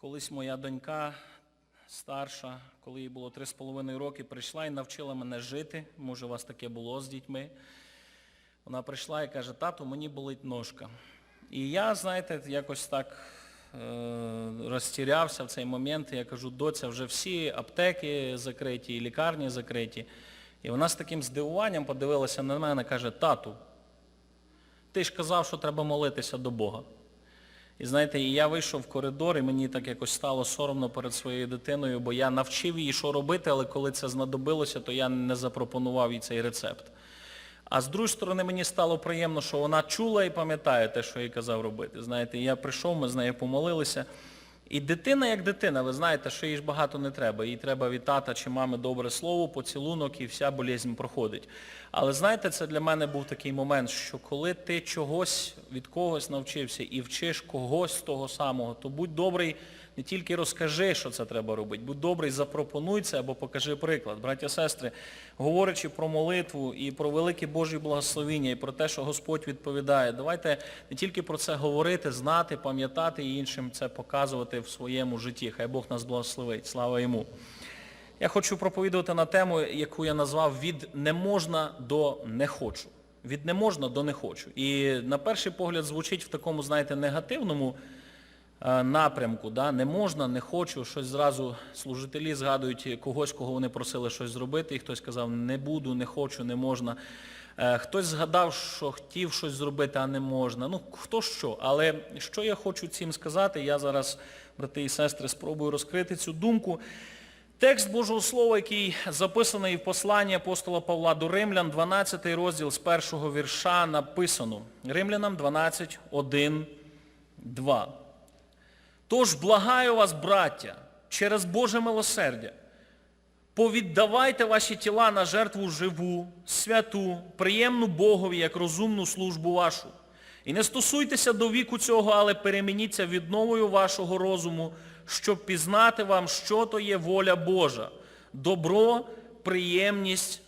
Колись моя донька старша, коли їй було 3,5 роки, прийшла і навчила мене жити. Може, у вас таке було з дітьми. Вона прийшла і каже, тату, мені болить ножка. І я, знаєте, якось так е, розтірявся в цей момент. Я кажу, доця, вже всі аптеки закриті, лікарні закриті. І вона з таким здивуванням подивилася на мене, каже, тату, ти ж казав, що треба молитися до Бога. І знаєте, я вийшов в коридор, і мені так якось стало соромно перед своєю дитиною, бо я навчив її, що робити, але коли це знадобилося, то я не запропонував їй цей рецепт. А з другої сторони, мені стало приємно, що вона чула і пам'ятає те, що я їй казав робити. Знаєте, я прийшов, ми з нею помолилися. І дитина як дитина, ви знаєте, що їй ж багато не треба. Їй треба від тата чи мами добре слово, поцілунок і вся болезнь проходить. Але знаєте, це для мене був такий момент, що коли ти чогось від когось навчився і вчиш когось того самого, то будь добрий, не тільки розкажи, що це треба робити, будь добрий, запропонуй це або покажи приклад. Браття, сестри, говорячи про молитву і про велике Божі благословіння, і про те, що Господь відповідає, давайте не тільки про це говорити, знати, пам'ятати і іншим це показувати в своєму житті. Хай Бог нас благословить. Слава йому. Я хочу проповідувати на тему, яку я назвав від не можна до не хочу. Від не можна до не хочу. І на перший погляд звучить в такому, знаєте, негативному е, напрямку. Да? Не можна, не хочу. Щось зразу служителі згадують когось, кого вони просили щось зробити, і хтось сказав, не буду, не хочу, не можна. Е, Хтось згадав, що хотів щось зробити, а не можна. Ну, хто що. Але що я хочу цим сказати, я зараз, брати і сестри, спробую розкрити цю думку. Текст Божого Слова, який записаний в посланні апостола Павла до Римлян, 12 розділ з першого вірша написано. Римлянам 12, 1, 2. Тож благаю вас, браття, через Боже милосердя, повіддавайте ваші тіла на жертву живу, святу, приємну Богові, як розумну службу вашу. І не стосуйтеся до віку цього, але перемініться відновою вашого розуму, щоб пізнати вам, що то є воля Божа, добро, приємність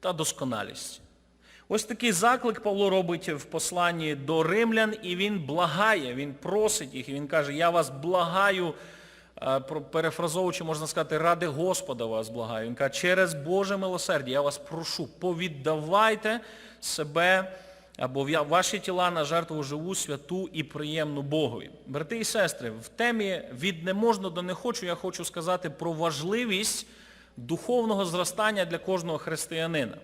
та досконалість. Ось такий заклик Павло робить в посланні до римлян, і він благає, він просить їх, і він каже, я вас благаю, е, перефразовуючи, можна сказати, ради Господа вас благаю. Він каже, через Боже милосердя я вас прошу, повіддавайте себе або ваші тіла на жертву живу, святу і приємну Богові. Брати і сестри, в темі від не можна до не хочу я хочу сказати про важливість духовного зростання для кожного християнина.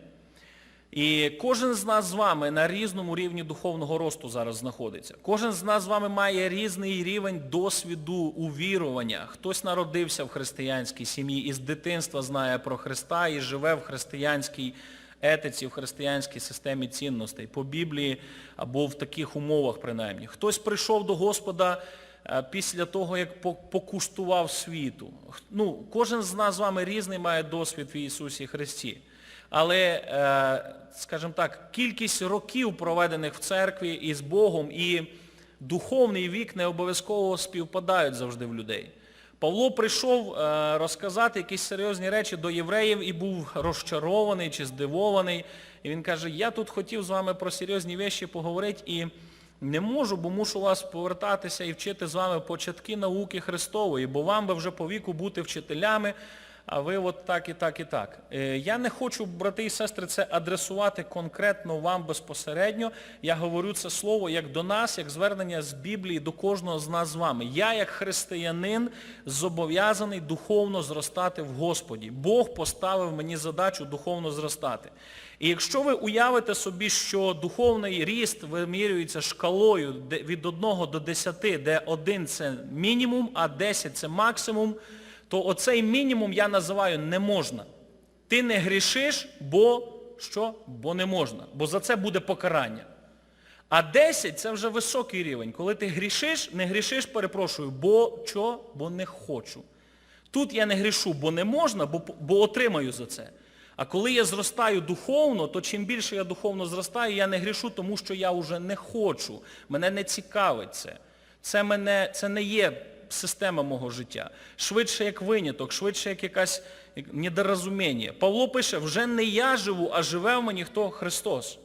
І кожен з нас з вами на різному рівні духовного росту зараз знаходиться. Кожен з нас з вами має різний рівень досвіду увірування. Хтось народився в християнській сім'ї і з дитинства знає про Христа і живе в християнській етиці, в християнській системі цінностей, по Біблії або в таких умовах принаймні. Хтось прийшов до Господа е, після того, як по- покуштував світу. Ну, кожен з нас з вами різний має досвід в Ісусі Христі. Але, е, скажімо так, кількість років, проведених в церкві і з Богом, і духовний вік не обов'язково співпадають завжди в людей. Павло прийшов е, розказати якісь серйозні речі до євреїв і був розчарований чи здивований. І він каже, я тут хотів з вами про серйозні речі поговорити і не можу, бо мушу вас повертатися і вчити з вами початки науки Христової, бо вам би вже по віку бути вчителями, а ви от так і так і так. Е, Я не хочу, брати і сестри, це адресувати конкретно вам безпосередньо. Я говорю це слово як до нас, як звернення з Біблії до кожного з нас з вами. Я, як християнин, зобов'язаний духовно зростати в Господі. Бог поставив мені задачу духовно зростати. І якщо ви уявите собі, що духовний ріст вимірюється шкалою від 1 до 10, де 1 це мінімум, а 10 це максимум, то оцей мінімум я називаю не можна. Ти не грішиш, бо що? Бо не можна. Бо за це буде покарання. А 10 це вже високий рівень. Коли ти грішиш, не грішиш, перепрошую, бо що? Бо не хочу. Тут я не грішу, бо не можна, бо, бо отримаю за це. А коли я зростаю духовно, то чим більше я духовно зростаю, я не грішу, тому що я вже не хочу. Мене не цікавить це. Це, мене, це не є система мого життя. Швидше як виняток, швидше як якась недорозуміння. Павло пише, вже не я живу, а живе в мені хто? Христос.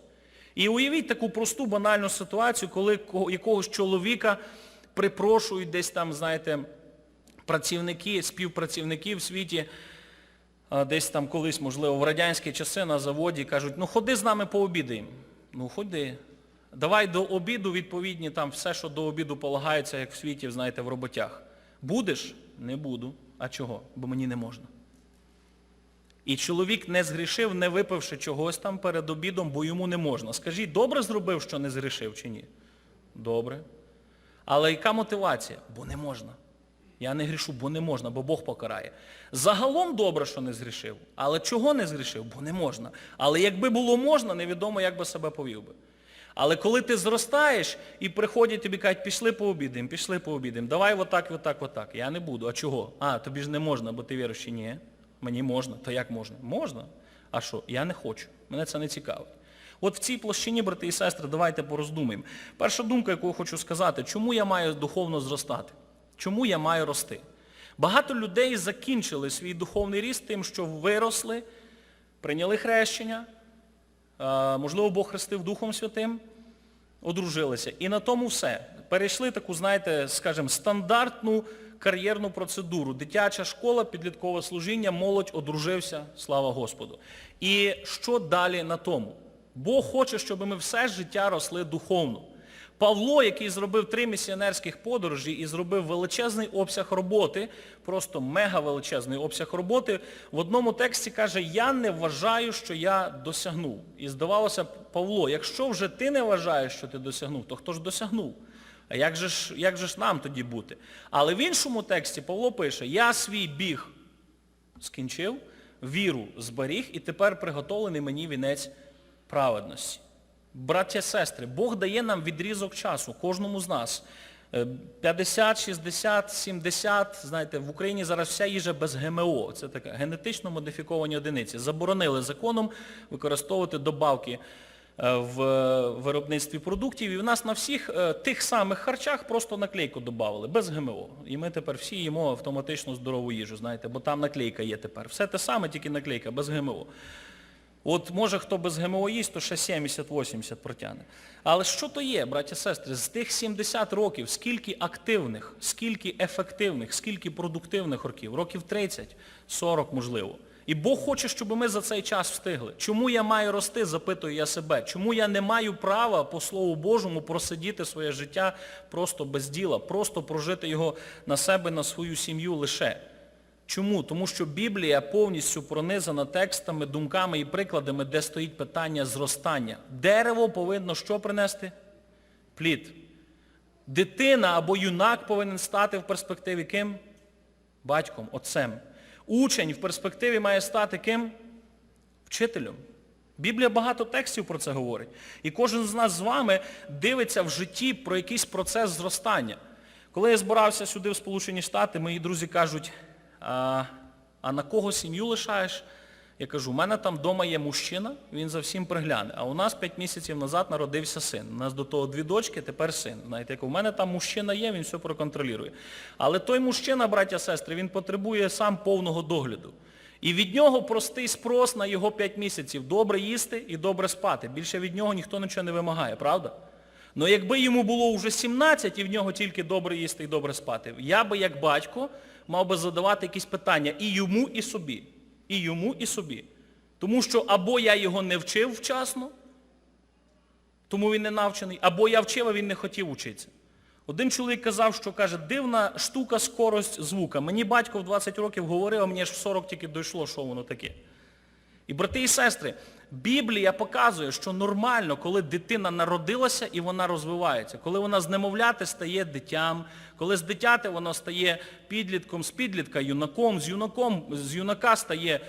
І уявіть таку просту банальну ситуацію, коли якогось чоловіка припрошують десь там, знаєте, працівники, співпрацівники в світі, десь там колись, можливо, в радянські часи на заводі кажуть, ну ходи з нами пообідаємо. Ну ходи. Давай до обіду відповідні там все, що до обіду полагається, як в світі, знаєте, в роботях. Будеш? Не буду. А чого? Бо мені не можна. І чоловік не згрішив, не випивши чогось там перед обідом, бо йому не можна. Скажіть, добре зробив, що не згрішив чи ні? Добре. Але яка мотивація? Бо не можна. Я не грішу, бо не можна, бо Бог покарає. Загалом добре, що не згрішив. Але чого не згрішив? Бо не можна. Але якби було можна, невідомо, як би себе повів би. Але коли ти зростаєш і приходять тобі кажуть, пішли пообідаємо, пішли пообідаємо, давай отак, отак, отак. Я не буду. А чого? А, тобі ж не можна, бо ти віруєш, чи ні. Мені можна. То як можна? Можна. А що? Я не хочу. Мене це не цікавить. От в цій площині, брати і сестри, давайте пороздумаємо. Перша думка, яку я хочу сказати, чому я маю духовно зростати? Чому я маю рости? Багато людей закінчили свій духовний ріст тим, що виросли, прийняли хрещення, можливо, Бог хрестив Духом Святим, одружилися. І на тому все. Перейшли таку, знаєте, скажімо, стандартну кар'єрну процедуру. Дитяча школа, підліткове служіння, молодь одружився, слава Господу. І що далі на тому? Бог хоче, щоб ми все життя росли духовно. Павло, який зробив три місіонерських подорожі і зробив величезний обсяг роботи, просто мега величезний обсяг роботи, в одному тексті каже, я не вважаю, що я досягнув. І здавалося, Павло, якщо вже ти не вважаєш, що ти досягнув, то хто ж досягнув? А як же ж, як же ж нам тоді бути? Але в іншому тексті Павло пише, я свій біг скінчив, віру зберіг і тепер приготовлений мені вінець праведності. Браття, сестри, Бог дає нам відрізок часу, кожному з нас. Е, 50, 60, 70, знаєте, в Україні зараз вся їжа без ГМО. Це така генетично модифіковані одиниці. Заборонили законом використовувати добавки е, в виробництві продуктів. І в нас на всіх е, тих самих харчах просто наклейку додавали, без ГМО. І ми тепер всі їмо автоматично здорову їжу, знаєте, бо там наклейка є тепер. Все те саме, тільки наклейка, без ГМО. От може хто без ГМО їсть, то ще 70-80 протягне. Але що то є, браті сестри, з тих 70 років, скільки активних, скільки ефективних, скільки продуктивних років? Років 30, 40 можливо. І Бог хоче, щоб ми за цей час встигли. Чому я маю рости, запитую я себе. Чому я не маю права, по Слову Божому, просидіти своє життя просто без діла, просто прожити його на себе, на свою сім'ю лише. Чому? Тому що Біблія повністю пронизана текстами, думками і прикладами, де стоїть питання зростання. Дерево повинно що принести? Плід. Дитина або юнак повинен стати в перспективі ким? Батьком, отцем. Учень в перспективі має стати ким? Вчителем. Біблія багато текстів про це говорить. І кожен з нас з вами дивиться в житті про якийсь процес зростання. Коли я збирався сюди в Сполучені Штати, мої друзі кажуть, а, а на кого сім'ю лишаєш? Я кажу, у мене там вдома є мужчина, він за всім пригляне. А у нас 5 місяців назад народився син. У нас до того дві дочки, тепер син. Знаєте, як у мене там мужчина є, він все проконтролює. Але той мужчина, браття, сестри, він потребує сам повного догляду. І від нього простий спрос на його 5 місяців. Добре їсти і добре спати. Більше від нього ніхто нічого не вимагає, правда? Ну якби йому було вже 17 і в нього тільки добре їсти і добре спати, я би як батько мав би задавати якісь питання і йому, і собі. І йому, і собі. Тому що або я його не вчив вчасно, тому він не навчений, або я вчив, а він не хотів учитися. Один чоловік казав, що каже, дивна штука скорость звука. Мені батько в 20 років говорив, а мені аж в 40 тільки дійшло, що воно таке. І брати і сестри, Біблія показує, що нормально, коли дитина народилася і вона розвивається, коли вона з немовляти стає дитям, коли з дитяти вона стає підлітком, з підлітка юнаком, з юнаком, з юнака стає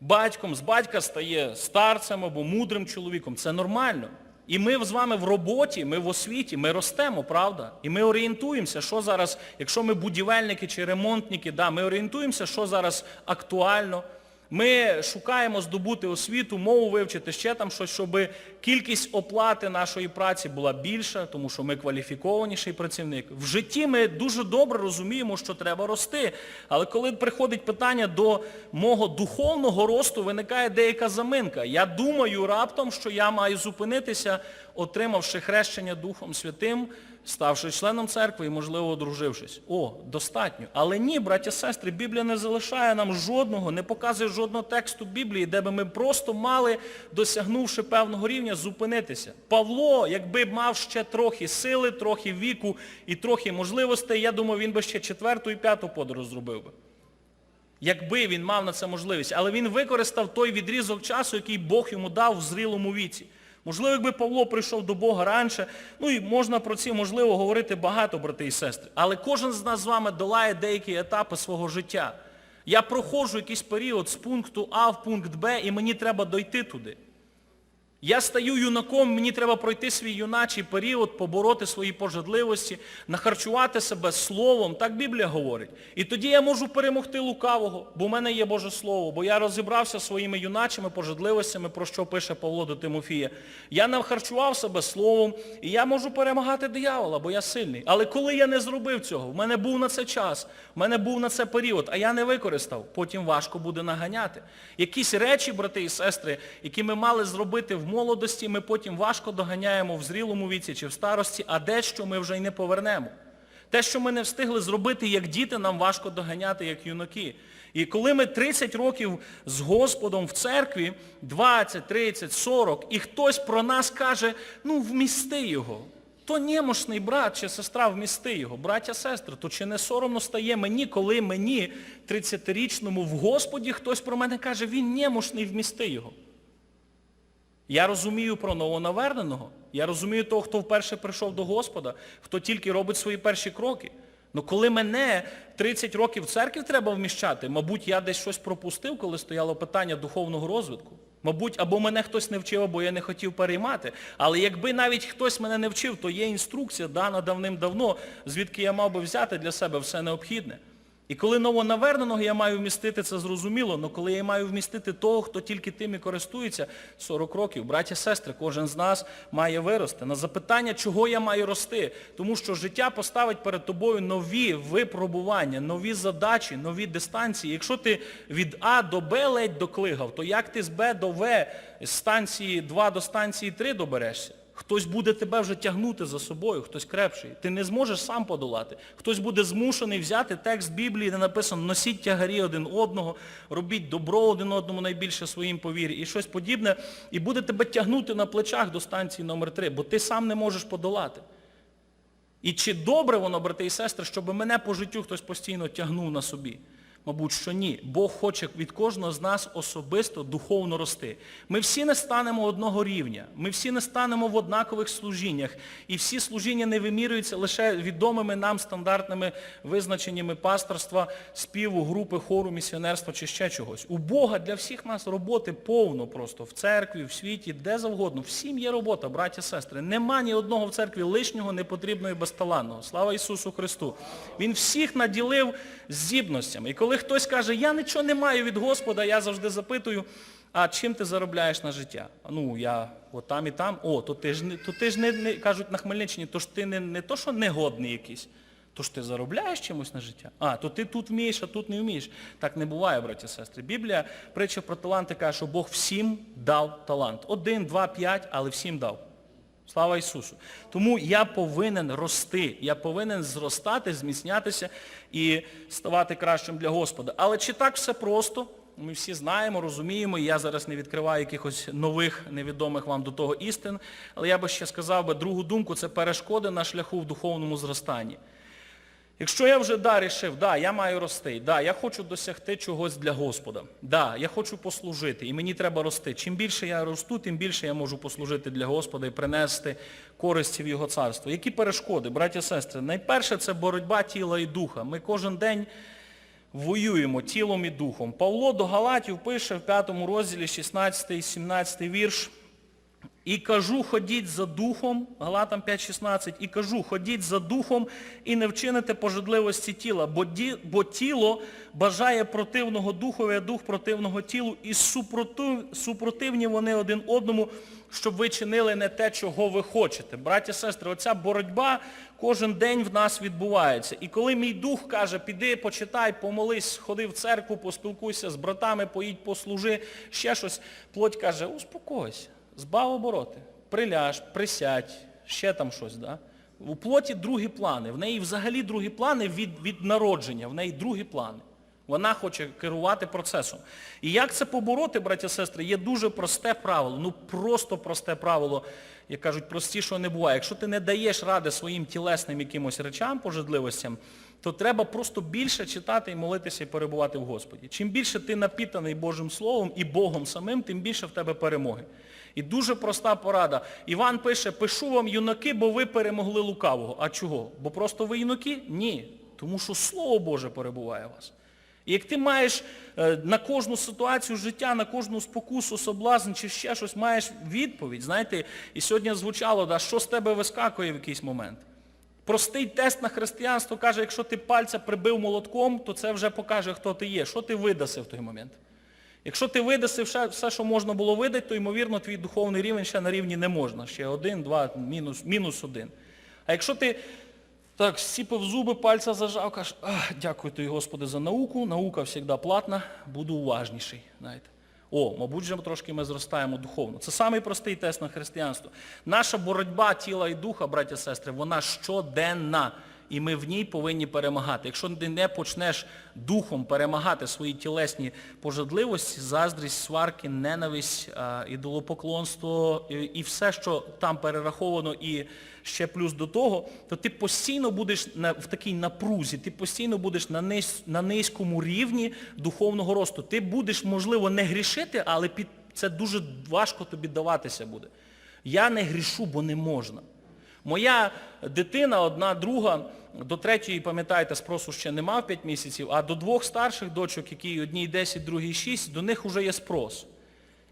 батьком, з батька стає старцем або мудрим чоловіком. Це нормально. І ми з вами в роботі, ми в освіті, ми ростемо, правда? І ми орієнтуємося, що зараз, якщо ми будівельники чи ремонтники, да, ми орієнтуємося, що зараз актуально. Ми шукаємо здобути освіту, мову вивчити, ще там щось, щоб кількість оплати нашої праці була більша, тому що ми кваліфікованіший працівник. В житті ми дуже добре розуміємо, що треба рости. Але коли приходить питання до мого духовного росту, виникає деяка заминка. Я думаю раптом, що я маю зупинитися, отримавши хрещення Духом Святим, ставши членом церкви і, можливо, одружившись. О, достатньо. Але ні, браття сестри, Біблія не залишає нам жодного, не показує жодного тексту Біблії, де би ми просто мали, досягнувши певного рівня, зупинитися. Павло, якби мав ще трохи сили, трохи віку і трохи можливостей, я думаю, він би ще четверту і п'яту подорож зробив би. Якби він мав на це можливість. Але він використав той відрізок часу, який Бог йому дав в зрілому віці. Можливо, якби Павло прийшов до Бога раніше, ну і можна про ці, можливо, говорити багато, брати і сестри. Але кожен з нас з вами долає деякі етапи свого життя. Я проходжу якийсь період з пункту А в пункт Б, і мені треба дойти туди. Я стаю юнаком, мені треба пройти свій юначий період, побороти свої пожадливості, нахарчувати себе словом, так Біблія говорить. І тоді я можу перемогти лукавого, бо в мене є Боже Слово, бо я розібрався своїми юначими пожадливостями, про що пише Павло до Тимофія. Я нахарчував себе словом, і я можу перемагати диявола, бо я сильний. Але коли я не зробив цього, в мене був на це час, в мене був на це період, а я не використав, потім важко буде наганяти. Якісь речі, брати і сестри, які ми мали зробити в молодості, ми потім важко доганяємо в зрілому віці чи в старості, а дещо ми вже й не повернемо. Те, що ми не встигли зробити як діти, нам важко доганяти як юнаки. І коли ми 30 років з Господом в церкві, 20, 30, 40, і хтось про нас каже, ну вмісти його. То немощний брат чи сестра вмісти його, браття, сестри, то чи не соромно стає мені, коли мені, 30-річному, в Господі хтось про мене каже, він немощний вмісти його. Я розумію про новонаверненого, я розумію того, хто вперше прийшов до Господа, хто тільки робить свої перші кроки. Ну коли мене 30 років в церкві треба вміщати, мабуть, я десь щось пропустив, коли стояло питання духовного розвитку. Мабуть, або мене хтось не вчив, або я не хотів переймати. Але якби навіть хтось мене не вчив, то є інструкція, дана давним-давно, звідки я мав би взяти для себе все необхідне. І коли новонаверненого я маю вмістити, це зрозуміло, але коли я маю вмістити того, хто тільки тим і користується, 40 років, браття, сестри, кожен з нас має вирости. На запитання, чого я маю рости, тому що життя поставить перед тобою нові випробування, нові задачі, нові дистанції. Якщо ти від А до Б ледь доклигав, то як ти з Б до В, з станції 2 до станції 3 доберешся? Хтось буде тебе вже тягнути за собою, хтось крепший. Ти не зможеш сам подолати. Хтось буде змушений взяти текст Біблії, де написано носіть тягарі один одного, робіть добро один одному найбільше своїм повір'ї і щось подібне, і буде тебе тягнути на плечах до станції номер 3 бо ти сам не можеш подолати. І чи добре воно, брати і сестри, щоб мене по життю хтось постійно тягнув на собі? Мабуть, що ні. Бог хоче від кожного з нас особисто духовно рости. Ми всі не станемо одного рівня. Ми всі не станемо в однакових служіннях. І всі служіння не вимірюються лише відомими нам стандартними визначеннями пасторства, співу, групи, хору, місіонерства чи ще чогось. У Бога для всіх нас роботи повно просто. В церкві, в світі, де завгодно. Всім є робота, браті, сестри. Нема ні одного в церкві лишнього, непотрібного і безталанного. Слава Ісусу Христу. Він всіх наділив здібностями. І коли хтось каже, я нічого не маю від Господа, я завжди запитую, а чим ти заробляєш на життя? Ну, я от там і там. О, то ти ж то ти ж не, не кажуть на Хмельниччині, то ж ти не, не то, що негодний якийсь. То ж ти заробляєш чимось на життя? А, то ти тут вмієш, а тут не вмієш. Так не буває, браті і сестри. Біблія, притча про таланти каже, що Бог всім дав талант. Один, два, п'ять, але всім дав. Слава Ісусу. Тому я повинен рости, я повинен зростати, зміцнятися і ставати кращим для Господа. Але чи так все просто? Ми всі знаємо, розуміємо, і я зараз не відкриваю якихось нових, невідомих вам до того істин, але я би ще сказав би другу думку, це перешкоди на шляху в духовному зростанні. Якщо я вже да, рішив, да, я маю рости, да, я хочу досягти чогось для Господа, да, я хочу послужити, і мені треба рости. Чим більше я росту, тим більше я можу послужити для Господа і принести користі в Його царство. Які перешкоди, браті і сестри? Найперше це боротьба тіла і духа. Ми кожен день воюємо тілом і духом. Павло до Галатів пише в 5 розділі 16 і 17 вірш. І кажу, ходіть за духом, Галатам 5.16, і кажу, ходіть за духом і не вчините пожадливості тіла, бо, ді, бо тіло бажає противного духові, а дух противного тілу, і супротив, супротивні вони один одному, щоб ви чинили не те, чого ви хочете. Браті і сестри, оця боротьба кожен день в нас відбувається. І коли мій дух каже, піди, почитай, помолись, ходи в церкву, поспілкуйся з братами, поїдь, послужи, ще щось, плоть каже, успокойся. Збав обороти, приляж, присядь, ще там щось, да? У плоті другі плани. В неї взагалі другі плани від, від народження, в неї другі плани. Вона хоче керувати процесом. І як це побороти, браття сестри, є дуже просте правило, ну просто просте правило, як кажуть, простішого не буває. Якщо ти не даєш ради своїм тілесним якимось речам, пожадливостям, то треба просто більше читати і молитися і перебувати в Господі. Чим більше ти напітаний Божим Словом і Богом самим, тим більше в тебе перемоги. І дуже проста порада. Іван пише, пишу вам, юнаки, бо ви перемогли лукавого. А чого? Бо просто ви юнаки? Ні. Тому що Слово Боже перебуває в вас. І як ти маєш е, на кожну ситуацію життя, на кожну спокусу, соблазн чи ще щось, маєш відповідь, знаєте, і сьогодні звучало, да, що з тебе вискакує в якийсь момент. Простий тест на християнство каже, якщо ти пальця прибив молотком, то це вже покаже, хто ти є, що ти видаси в той момент. Якщо ти видаси все, що можна було видати, то, ймовірно, твій духовний рівень ще на рівні не можна. Ще один, два, мінус, мінус один. А якщо ти так сіпив зуби, пальця зажав, кажеш, «Ах, дякую тобі, Господи, за науку, наука завжди платна, буду уважніший. Знаєте. О, мабуть, вже трошки ми зростаємо духовно. Це самий простий тест на християнство. Наша боротьба тіла і духа, браття і сестри, вона щоденна. І ми в ній повинні перемагати. Якщо ти не почнеш духом перемагати свої тілесні пожадливості, заздрість, сварки, ненависть, а, ідолопоклонство і, все, що там перераховано, і ще плюс до того, то ти постійно будеш в такій напрузі, ти постійно будеш на низькому рівні духовного росту. Ти будеш, можливо, не грішити, але під, це дуже важко тобі даватися буде. Я не грішу, бо не можна. Моя дитина, одна, друга, до третьої, пам'ятаєте, спросу ще не мав 5 місяців, а до двох старших дочок, які одній 10, другій 6, до них вже є спрос.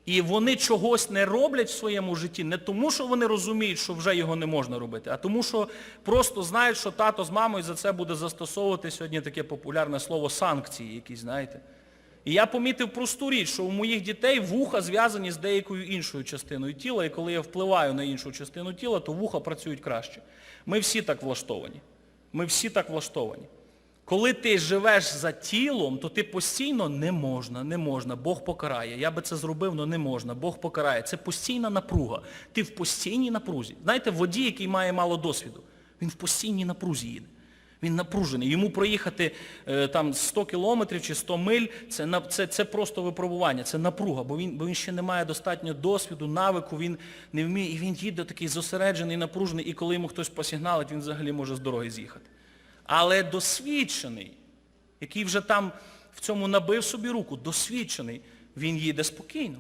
І вони чогось не роблять в своєму житті не тому, що вони розуміють, що вже його не можна робити, а тому, що просто знають, що тато з мамою за це буде застосовувати сьогодні таке популярне слово санкції якісь, знаєте. І я помітив просту річ, що у моїх дітей вуха зв'язані з деякою іншою частиною тіла, і коли я впливаю на іншу частину тіла, то вуха працюють краще. Ми всі так влаштовані. Ми всі так влаштовані. Коли ти живеш за тілом, то ти постійно не можна, не можна, Бог покарає. Я би це зробив, але не можна, Бог покарає. Це постійна напруга. Ти в постійній напрузі. Знаєте, водій, який має мало досвіду, він в постійній напрузі їде. Він напружений. Йому проїхати е, там 100 кілометрів чи 100 миль, це, це, це просто випробування, це напруга, бо він, бо він ще не має достатньо досвіду, навику, він не вміє, і він їде такий зосереджений, напружений, і коли йому хтось посигналить, він взагалі може з дороги з'їхати. Але досвідчений, який вже там в цьому набив собі руку, досвідчений, він їде спокійно.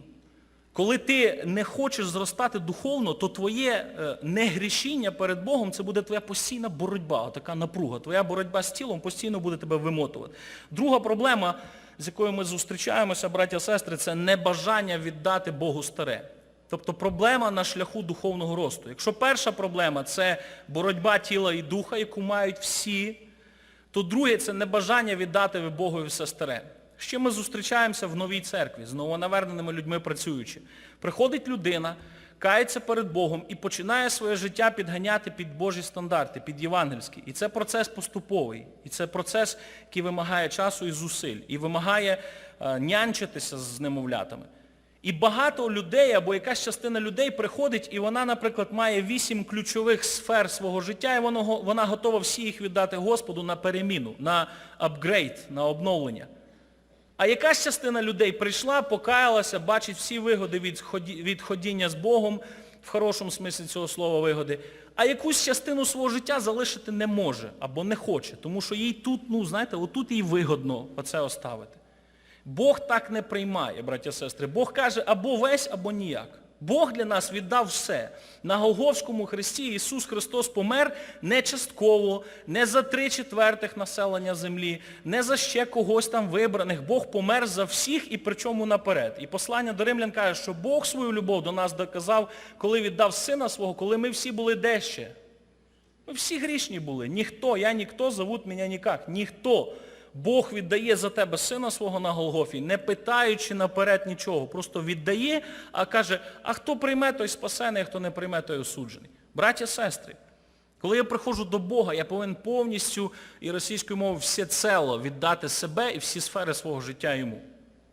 Коли ти не хочеш зростати духовно, то твоє е, негрішіння перед Богом це буде твоя постійна боротьба, така напруга. Твоя боротьба з тілом постійно буде тебе вимотувати. Друга проблема, з якою ми зустрічаємося, браття і сестри, це небажання віддати Богу старе. Тобто проблема на шляху духовного росту. Якщо перша проблема це боротьба тіла і духа, яку мають всі, то друге це небажання віддати Богові все старе. Чим ми зустрічаємося в новій церкві, з новонаверненими людьми працюючи. Приходить людина, кається перед Богом і починає своє життя підганяти під Божі стандарти, під євангельські. І це процес поступовий. І це процес, який вимагає часу і зусиль. І вимагає е, нянчитися з немовлятами. І багато людей або якась частина людей приходить, і вона, наприклад, має вісім ключових сфер свого життя, і воно, го- вона готова всі їх віддати Господу на переміну, на апгрейд, на обновлення. А якась частина людей прийшла, покаялася, бачить всі вигоди від, ходіння з Богом, в хорошому смислі цього слова вигоди, а якусь частину свого життя залишити не може або не хоче, тому що їй тут, ну, знаєте, отут їй вигодно оце оставити. Бог так не приймає, браття сестри. Бог каже або весь, або ніяк. Бог для нас віддав все. На Голговському хресті Ісус Христос помер не частково, не за три четвертих населення землі, не за ще когось там вибраних. Бог помер за всіх і причому наперед. І послання до римлян каже, що Бог свою любов до нас доказав, коли віддав Сина Свого, коли ми всі були де ще. Ми всі грішні були. Ніхто, я ніхто, зовут мене ніяк. Ніхто. Бог віддає за тебе сина свого на Голгофі, не питаючи наперед нічого. Просто віддає, а каже, а хто прийме, той спасений, а хто не прийме, той осуджений. Браття, сестри, коли я приходжу до Бога, я повинен повністю і російською мовою все цело віддати себе і всі сфери свого життя йому.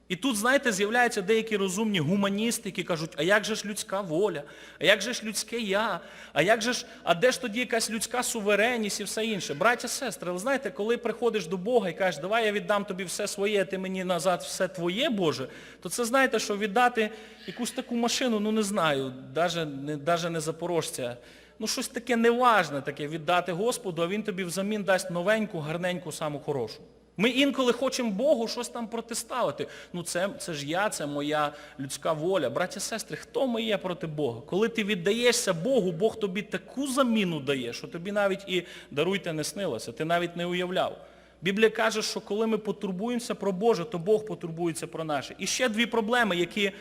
І тут, знаєте, з'являються деякі розумні гуманісти, які кажуть, а як же ж людська воля, а як же ж людське я, а як же ж, а де ж тоді якась людська суверенність і все інше? Браття, сестри, ви знаєте, коли приходиш до Бога і кажеш, давай я віддам тобі все своє, ти мені назад все твоє, Боже, то це знаєте, що віддати якусь таку машину, ну не знаю, навіть не, не запорожця, ну щось таке неважне таке віддати Господу, а Він тобі взамін дасть новеньку, гарненьку, саму хорошу. Ми інколи хочемо Богу щось там протиставити. Ну це, це ж я, це моя людська воля. Браті, сестри, хто ми є проти Бога? Коли ти віддаєшся Богу, Бог тобі таку заміну дає, що тобі навіть і даруйте не снилося, ти навіть не уявляв. Біблія каже, що коли ми потурбуємося про Боже, то Бог потурбується про наше. І ще дві проблеми, які,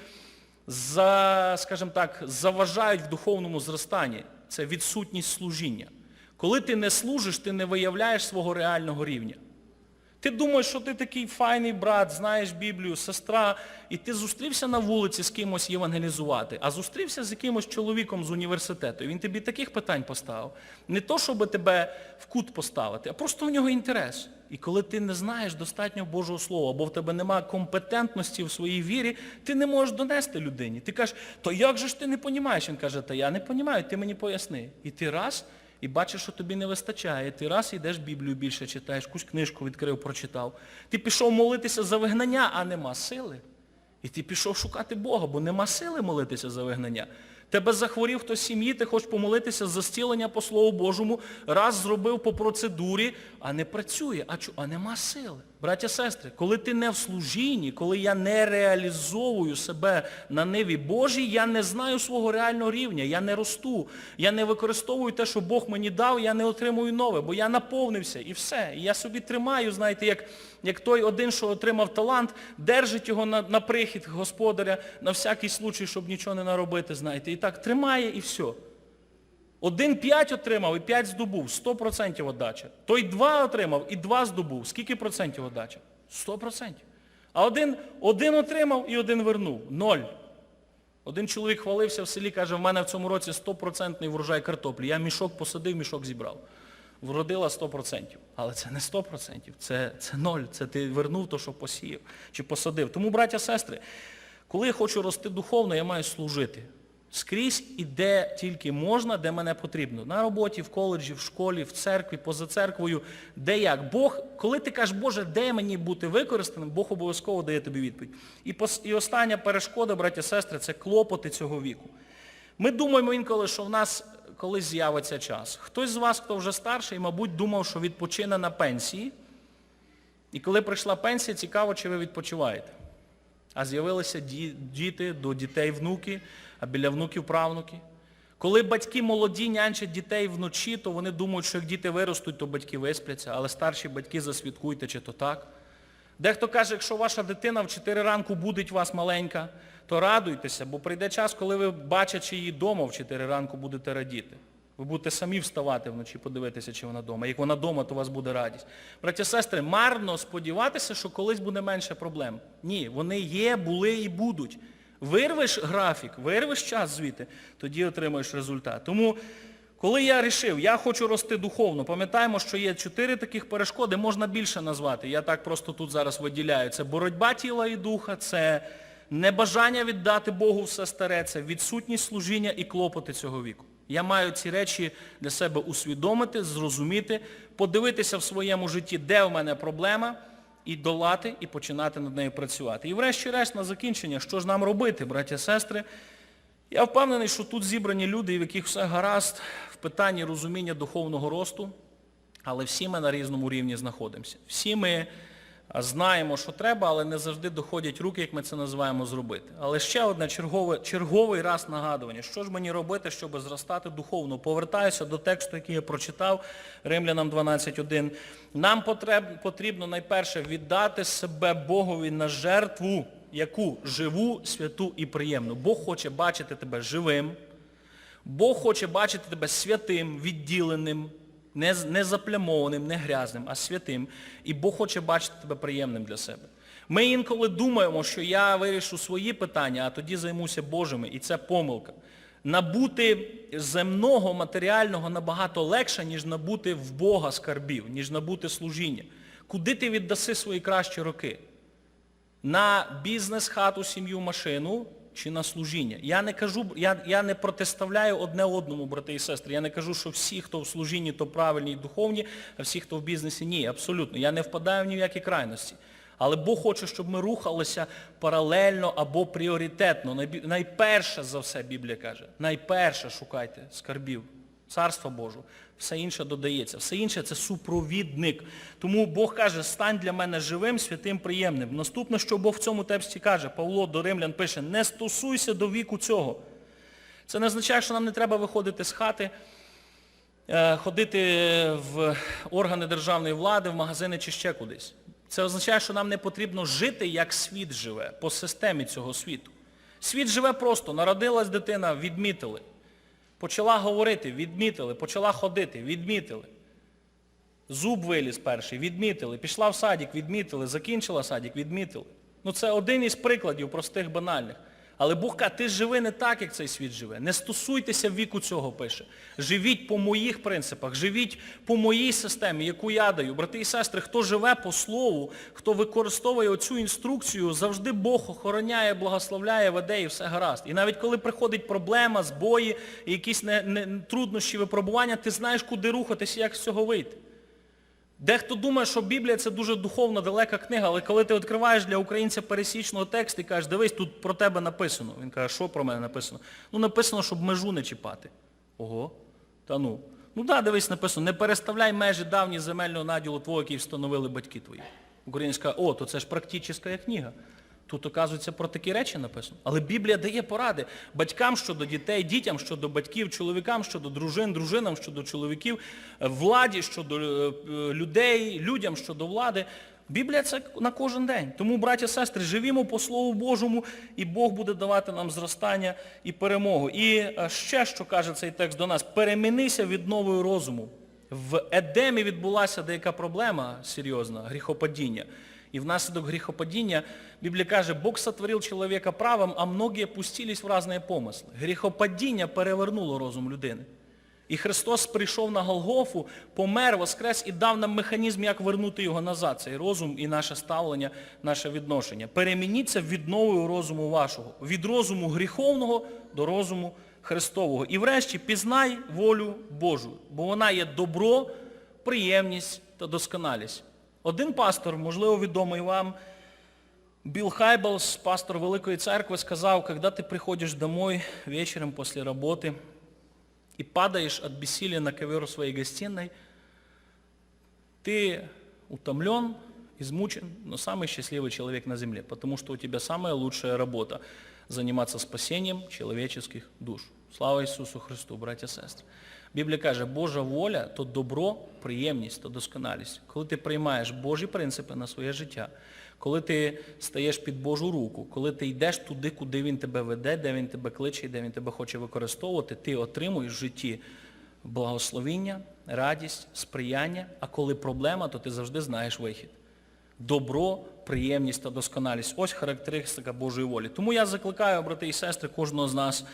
за, скажімо так, заважають в духовному зростанні. Це відсутність служіння. Коли ти не служиш, ти не виявляєш свого реального рівня. Ти думаєш, що ти такий файний брат, знаєш Біблію, сестра, і ти зустрівся на вулиці з кимось євангелізувати, а зустрівся з якимось чоловіком з університету. І він тобі таких питань поставив. Не то, щоб тебе в кут поставити, а просто в нього інтерес. І коли ти не знаєш достатньо Божого Слова, або в тебе немає компетентності в своїй вірі, ти не можеш донести людині. Ти кажеш, то як же ж ти не розумієш? Він каже, та я не розумію, ти мені поясни. І ти раз, і бачиш, що тобі не вистачає. Ти раз йдеш Біблію більше читаєш, якусь книжку відкрив, прочитав. Ти пішов молитися за вигнання, а нема сили. І ти пішов шукати Бога, бо нема сили молитися за вигнання. Тебе захворів хтось сім'ї, ти хочеш помолитися за зцілення по Слову Божому, раз зробив по процедурі, а не працює, а, чу? а нема сили. Браття, сестри, коли ти не в служінні, коли я не реалізовую себе на ниві Божій, я не знаю свого реального рівня, я не росту, я не використовую те, що Бог мені дав, я не отримую нове, бо я наповнився і все. І я собі тримаю, знаєте, як, як той один, що отримав талант, держить його на, на прихід господаря на всякий случай, щоб нічого не наробити, знаєте. І так тримає і все. Один п'ять отримав і п'ять здобув. 100% отдача. Той два отримав і два здобув. Скільки процентів отдача? 100%. А один, один отримав і один вернув. Ноль. Один чоловік хвалився в селі, каже, в мене в цьому році 100% врожай картоплі. Я мішок посадив, мішок зібрав. Вродила 100%. Але це не 100%, це, це ноль. Це ти вернув то, що посіяв чи посадив. Тому, браття, сестри, коли я хочу рости духовно, я маю служити. Скрізь і де тільки можна, де мене потрібно. На роботі, в коледжі, в школі, в церкві, поза церквою, де як. Бог, коли ти кажеш, Боже, де мені бути використаним, Бог обов'язково дає тобі відповідь. І, і остання перешкода, браття, сестри, це клопоти цього віку. Ми думаємо інколи, що в нас колись з'явиться час. Хтось з вас, хто вже старший, мабуть, думав, що відпочине на пенсії. І коли прийшла пенсія, цікаво, чи ви відпочиваєте. А з'явилися діти, до дітей внуки, а біля внуків правнуки. Коли батьки молоді нянчать дітей вночі, то вони думають, що як діти виростуть, то батьки виспляться, але старші батьки засвідкуйте, чи то так. Дехто каже, якщо ваша дитина в 4 ранку будить вас маленька, то радуйтеся, бо прийде час, коли ви, бачачи її вдома в 4 ранку, будете радіти. Ви будете самі вставати вночі, подивитися, чи вона вдома. Як вона вдома, то у вас буде радість. Браття, сестри, марно сподіватися, що колись буде менше проблем. Ні, вони є, були і будуть. Вирвеш графік, вирвеш час звідти, тоді отримаєш результат. Тому, коли я вирішив, я хочу рости духовно, пам'ятаємо, що є чотири таких перешкоди, можна більше назвати. Я так просто тут зараз виділяю. Це боротьба тіла і духа, це небажання віддати Богу все старе, це відсутність служіння і клопоти цього віку. Я маю ці речі для себе усвідомити, зрозуміти, подивитися в своєму житті, де в мене проблема, і долати, і починати над нею працювати. І врешті-решт на закінчення, що ж нам робити, браті і сестри? Я впевнений, що тут зібрані люди, в яких все гаразд в питанні розуміння духовного росту, але всі ми на різному рівні знаходимося. Всі ми знаємо, що треба, але не завжди доходять руки, як ми це називаємо, зробити. Але ще одне чергове, черговий раз нагадування, що ж мені робити, щоб зростати духовно. Повертаюся до тексту, який я прочитав, Римлянам 12.1. Нам потрібно найперше віддати себе Богові на жертву, яку живу, святу і приємну. Бог хоче бачити тебе живим, Бог хоче бачити тебе святим, відділеним, не, не заплямованим, не грязним, а святим. І Бог хоче бачити тебе приємним для себе. Ми інколи думаємо, що я вирішу свої питання, а тоді займуся Божими. І це помилка. Набути земного, матеріального набагато легше, ніж набути в Бога скарбів, ніж набути служіння. Куди ти віддаси свої кращі роки? на бізнес, хату, сім'ю, машину чи на служіння. Я не кажу, я, я не протиставляю одне одному, брати і сестри. Я не кажу, що всі, хто в служінні, то правильні і духовні, а всі, хто в бізнесі, ні, абсолютно. Я не впадаю ні в які крайності. Але Бог хоче, щоб ми рухалися паралельно або пріоритетно. Найперше за все, Біблія каже, найперше шукайте скарбів, Царства Божого. Все інше додається. Все інше це супровідник. Тому Бог каже, стань для мене живим, святим, приємним. Наступне, що Бог в цьому тексті каже, Павло до римлян пише, не стосуйся до віку цього. Це не означає, що нам не треба виходити з хати, е, ходити в органи державної влади, в магазини чи ще кудись. Це означає, що нам не потрібно жити, як світ живе, по системі цього світу. Світ живе просто, народилась дитина, відмітили. Почала говорити, відмітили, почала ходити, відмітили. Зуб виліз перший, відмітили. Пішла в садик, відмітили, закінчила садик, відмітили. Ну це один із прикладів простих, банальних. Але Бог каже, ти живи не так, як цей світ живе. Не стосуйтеся віку цього, пише. Живіть по моїх принципах, живіть по моїй системі, яку я даю. Брати і сестри, хто живе по слову, хто використовує оцю інструкцію, завжди Бог охороняє, благословляє, веде і все гаразд. І навіть коли приходить проблема, збої, якісь не, не, труднощі, випробування, ти знаєш, куди рухатися, як з цього вийти. Дехто думає, що Біблія це дуже духовна, далека книга, але коли ти відкриваєш для українця пересічного текст і кажеш, дивись, тут про тебе написано. Він каже, що про мене написано? Ну написано, щоб межу не чіпати. Ого, та ну. Ну да, дивись, написано, не переставляй межі давні земельного наділу твого, який встановили батьки твої. Українська, о, то це ж практична книга. Тут, оказується, про такі речі написано. Але Біблія дає поради батькам щодо дітей, дітям щодо батьків, чоловікам щодо дружин, дружинам щодо чоловіків, е, владі щодо е, е, людей, людям щодо влади. Біблія це на кожен день. Тому, браті і сестри, живімо по Слову Божому, і Бог буде давати нам зростання і перемогу. І ще, що каже цей текст до нас, перемінися від новою розуму. В Едемі відбулася деяка проблема серйозна, гріхопадіння. И внаследок грехопадения, Библия каже, Бог сотворил человека правом, а многие пустились в разные помисли. Гріхопадіння перевернуло розум людини. І Христос прийшов на Голгофу, помер, воскрес і дав нам механізм, як вернути його назад, цей розум і наше ставлення, наше відношення. Перемініться від нового розуму вашого, від розуму гріховного до розуму Христового. І врешті пізнай волю Божу, бо вона є добро, приємність та досконалість. Один пастор, можливо, відомий вам, Билл Хайблс, пастор Великої Церкви, сказав, когда ты приходишь домой вечером после работы и падаешь от бессилия на ковер в своей гостиной, ты утомлен, измучен, но самый счастливый человек на земле, потому что у тебя самая лучшая работа – заниматься спасением человеческих душ. Слава Ісусу Христу, браття і сестри. Біблія каже, Божа воля – то добро, приємність та досконалість. Коли ти приймаєш Божі принципи на своє життя, коли ти стаєш під Божу руку, коли ти йдеш туди, куди Він тебе веде, де Він тебе кличе, де Він тебе хоче використовувати, ти отримуєш в житті благословіння, радість, сприяння, а коли проблема, то ти завжди знаєш вихід. Добро, приємність та досконалість. Ось характеристика Божої волі. Тому я закликаю, брати і сестри, кожного з нас.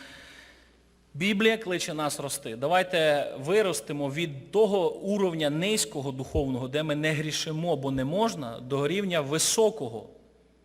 Біблія кличе нас рости. Давайте виростемо від того уровня низького духовного, де ми не грішимо, бо не можна, до рівня високого,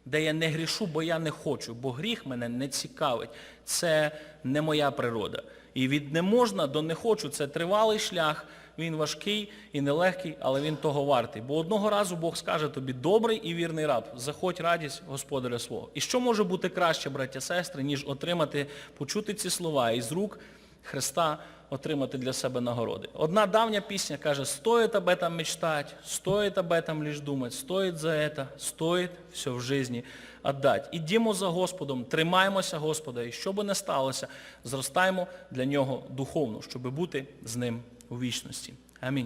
де я не грішу, бо я не хочу, бо гріх мене не цікавить. Це не моя природа. І від не можна до не хочу це тривалий шлях, він важкий і нелегкий, але він того вартий. Бо одного разу Бог скаже тобі, добрий і вірний раб, заходь радість господаря свого. І що може бути краще, браття сестри, ніж отримати, почути ці слова із рук Христа, отримати для себе нагороди. Одна давня пісня каже, стоит об этом мечтать, стоит об этом лишь думать, стоит за это, стоит все в жизни отдать. Ідімо за Господом, тримаємося Господа, і що би не сталося, зростаємо для Нього духовно, щоб бути з Ним у вічності.